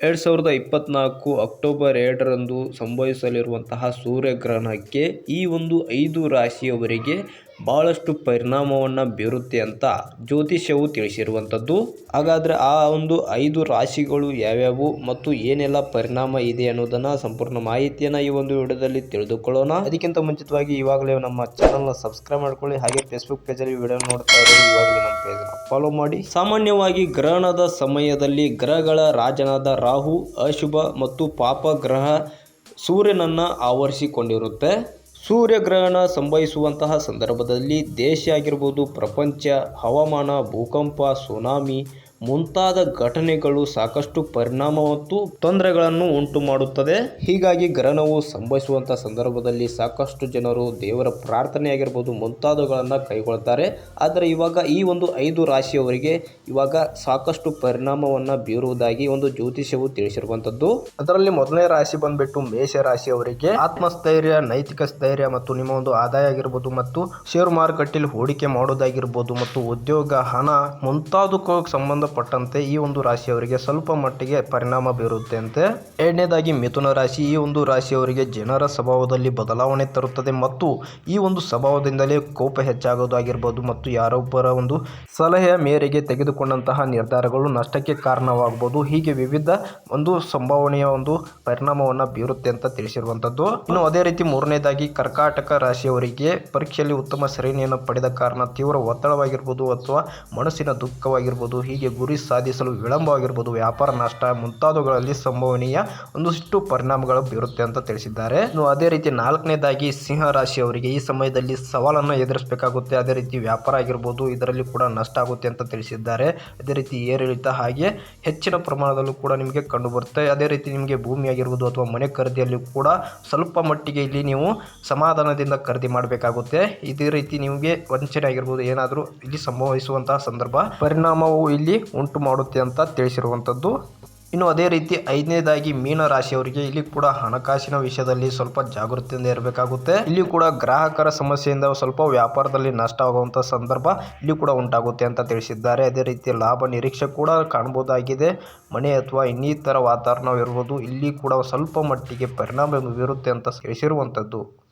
ಎರಡು ಸಾವಿರದ ಇಪ್ಪತ್ನಾಲ್ಕು ಅಕ್ಟೋಬರ್ ಎರಡರಂದು ಸಂಭವಿಸಲಿರುವಂತಹ ಸೂರ್ಯಗ್ರಹಣಕ್ಕೆ ಈ ಒಂದು ಐದು ರಾಶಿಯವರಿಗೆ ಬಹಳಷ್ಟು ಪರಿಣಾಮವನ್ನು ಬೀರುತ್ತೆ ಅಂತ ಜ್ಯೋತಿಷ್ಯವು ತಿಳಿಸಿರುವಂಥದ್ದು. ಹಾಗಾದರೆ ಆ ಒಂದು ಐದು ರಾಶಿಗಳು ಯಾವ್ಯಾವು ಮತ್ತು ಏನೆಲ್ಲ ಪರಿಣಾಮ ಇದೆ ಅನ್ನೋದನ್ನ ಸಂಪೂರ್ಣ ಮಾಹಿತಿಯನ್ನು ಈ ಒಂದು ವಿಡಿಯೋದಲ್ಲಿ ತಿಳಿದುಕೊಳ್ಳೋಣ. ಅದಕ್ಕಿಂತ ಮುಂಚಿತವಾಗಿ ಇವಾಗಲೇ ನಮ್ಮ ಚಾನಲ್ನ ಸಬ್ಸ್ಕ್ರೈಬ್ ಮಾಡ್ಕೊಳ್ಳಿ. ಹಾಗೆ ಫೇಸ್ಬುಕ್ ಪೇಜಲ್ಲಿ ವಿಡಿಯೋ ನೋಡ್ತಾ ಇರೋದು ಇವಾಗಲೇ ಪೇಜನ್ನು ಫಾಲೋ ಮಾಡಿ. ಸಾಮಾನ್ಯವಾಗಿ ಗ್ರಹಣದ ಸಮಯದಲ್ಲಿ ಗ್ರಹಗಳ ರಾಜನಾದ ರಾಹು, ಅಶುಭ ಮತ್ತು ಪಾಪ ಗ್ರಹ ಸೂರ್ಯನನ್ನು ಆವರಿಸಿಕೊಂಡಿರುತ್ತೆ. ಸೂರ್ಯಗ್ರಹಣ ಸಂಭವಿಸುವಂತಹ ಸಂದರ್ಭದಲ್ಲಿ ದೇಶ ಆಗಿರ್ಬೋದು ಪ್ರಪಂಚ, ಹವಾಮಾನ, ಭೂಕಂಪ, ಸುನಾಮಿ ಮುಂತಾದ ಘಟನೆಗಳು ಸಾಕಷ್ಟು ಪರಿಣಾಮ ಮತ್ತು ತೊಂದರೆಗಳನ್ನು ಉಂಟು ಮಾಡುತ್ತದೆ. ಹೀಗಾಗಿ ಗ್ರಹಣವು ಸಂಭವಿಸುವಂತಹ ಸಂದರ್ಭದಲ್ಲಿ ಸಾಕಷ್ಟು ಜನರು ದೇವರ ಪ್ರಾರ್ಥನೆ ಆಗಿರ್ಬೋದು ಮುಂತಾದವುಗಳನ್ನು ಕೈಗೊಳ್ತಾರೆ. ಆದರೆ ಇವಾಗ ಈ ಒಂದು ಐದು ರಾಶಿಯವರಿಗೆ ಇವಾಗ ಸಾಕಷ್ಟು ಪರಿಣಾಮವನ್ನು ಬೀರುವುದಾಗಿ ಒಂದು ಜ್ಯೋತಿಷ್ಯವು ತಿಳಿಸಿರುವಂತದ್ದು. ಅದರಲ್ಲಿ ಮೊದಲನೇ ರಾಶಿ ಬಂದ್ಬಿಟ್ಟು ಮೇಷ ರಾಶಿಯವರಿಗೆ ಆತ್ಮಸ್ಥೈರ್ಯ, ನೈತಿಕ ಸ್ಥೈರ್ಯ ಮತ್ತು ನಿಮ್ಮ ಒಂದು ಆದಾಯ ಆಗಿರ್ಬೋದು ಮತ್ತು ಷೇರು ಮಾರುಕಟ್ಟೆಯಲ್ಲಿ ಹೂಡಿಕೆ ಮಾಡೋದಾಗಿರ್ಬೋದು ಮತ್ತು ಉದ್ಯೋಗ, ಹಣ ಮುಂತಾದಕ್ಕೂ ಸಂಬಂಧಪಟ್ಟಂತೆ ಈ ಒಂದು ರಾಶಿಯವರಿಗೆ ಸ್ವಲ್ಪ ಮಟ್ಟಿಗೆ ಪರಿಣಾಮ ಬೀರುತ್ತೆ ಅಂತೆ ಎರಡನೇದಾಗಿ ಮಿಥುನ ರಾಶಿ. ಈ ಒಂದು ರಾಶಿಯವರಿಗೆ ಜನರ ಸ್ವಭಾವದಲ್ಲಿ ಬದಲಾವಣೆ ತರುತ್ತದೆ ಮತ್ತು ಈ ಒಂದು ಸ್ವಭಾವದಿಂದಲೇ ಕೋಪ ಹೆಚ್ಚಾಗೋದಾಗಿರ್ಬೋದು ಮತ್ತು ಯಾರೊಬ್ಬರ ಒಂದು ಸಲಹೆಯ ಮೇರೆಗೆ ತೆಗೆದುಕೊಂಡಂತಹ ನಿರ್ಧಾರಗಳು ನಷ್ಟಕ್ಕೆ ಕಾರಣವಾಗಬಹುದು. ಹೀಗೆ ವಿವಿಧ ಒಂದು ಸಂಭಾವನೆಯ ಒಂದು ಪರಿಣಾಮವನ್ನು ಬೀರುತ್ತೆ ಅಂತ ತಿಳಿಸಿರುವಂಥದ್ದು. ಇನ್ನು ಅದೇ ರೀತಿ ಮೂರನೇದಾಗಿ ಕರ್ಕಾಟಕ ರಾಶಿಯವರಿಗೆ ಪರೀಕ್ಷೆಯಲ್ಲಿ ಉತ್ತಮ ಶ್ರೇಣಿಯನ್ನು ಪಡೆದ ಕಾರಣ ತೀವ್ರ ಒತ್ತಡವಾಗಿರ್ಬೋದು ಅಥವಾ ಮನಸ್ಸಿನ ದುಃಖವಾಗಿರ್ಬೋದು. ಹೀಗೆ ಗುರಿ ಸಾಧಿಸಲು ವಿಳಂಬವಾಗಿರ್ಬೋದು. ವ್ಯಾಪಾರ ನಷ್ಟ ಮುಂತಾದವುಗಳಲ್ಲಿ ಸಂಭವನೀಯ ಒಂದಷ್ಟು ಪರಿಣಾಮಗಳು ಬೀರುತ್ತೆ ಅಂತ ತಿಳಿಸಿದ್ದಾರೆ. ಅದೇ ರೀತಿ ನಾಲ್ಕನೇದಾಗಿ ಸಿಂಹ ರಾಶಿಯವರಿಗೆ ಈ ಸಮಯದಲ್ಲಿ ಸವಾಲನ್ನು ಎದುರಿಸಬೇಕಾಗುತ್ತೆ. ಅದೇ ರೀತಿ ವ್ಯಾಪಾರ ಆಗಿರ್ಬೋದು, ಇದರಲ್ಲಿ ಕೂಡ ನಷ್ಟ ಆಗುತ್ತೆ ಅಂತ ತಿಳಿಸಿದ್ದಾರೆ. ಅದೇ ರೀತಿ ಏರಿಳಿತ ಹಾಗೆ ಹೆಚ್ಚಿನ ಪ್ರಮಾಣದಲ್ಲೂ ಕೂಡ ನಿಮಗೆ ಕಂಡುಬರುತ್ತೆ. ಅದೇ ರೀತಿ ನಿಮಗೆ ಭೂಮಿ ಆಗಿರ್ಬೋದು ಅಥವಾ ಮನೆ ಖರೀದಿಯಲ್ಲಿ ಕೂಡ ಸ್ವಲ್ಪ ಮಟ್ಟಿಗೆ ಇಲ್ಲಿ ನೀವು ಸಮಾಧಾನದಿಂದ ಖರೀದಿ ಮಾಡಬೇಕಾಗುತ್ತೆ. ಇದೇ ರೀತಿ ನಿಮಗೆ ವಂಚನೆ ಆಗಿರ್ಬೋದು, ಏನಾದರೂ ಇಲ್ಲಿ ಸಂಭವಿಸುವಂತಹ ಸಂದರ್ಭ. ಪರಿಣಾಮವು ಇಲ್ಲಿ ಉಂಟು ಮಾಡುತ್ತೆ ಅಂತ ತಿಳಿಸಿರುವಂಥದ್ದು. ಇನ್ನು ಅದೇ ರೀತಿ ಐದನೇದಾಗಿ ಮೀನ ರಾಶಿಯವರಿಗೆ ಇಲ್ಲಿ ಕೂಡ ಹಣಕಾಸಿನ ವಿಷಯದಲ್ಲಿ ಸ್ವಲ್ಪ ಜಾಗೃತಿಯಿಂದ ಇರಬೇಕಾಗುತ್ತೆ. ಇಲ್ಲಿ ಕೂಡ ಗ್ರಾಹಕರ ಸಮಸ್ಯೆಯಿಂದ ಸ್ವಲ್ಪ ವ್ಯಾಪಾರದಲ್ಲಿ ನಷ್ಟ ಆಗುವಂಥ ಸಂದರ್ಭ ಇಲ್ಲಿ ಕೂಡ ಉಂಟಾಗುತ್ತೆ ಅಂತ ತಿಳಿಸಿದ್ದಾರೆ. ಅದೇ ರೀತಿ ಲಾಭ ನಿರೀಕ್ಷೆ ಕೂಡ ಕಾಣಬಹುದಾಗಿದೆ. ಮನೆ ಅಥವಾ ಇನ್ನಿತರ ವಾತಾವರಣವಿರ್ಬೋದು ಇಲ್ಲಿ ಕೂಡ ಸ್ವಲ್ಪ ಮಟ್ಟಿಗೆ ಪರಿಣಾಮ ಬೀರುತ್ತೆ ಅಂತ ತಿಳಿಸಿರುವಂಥದ್ದು.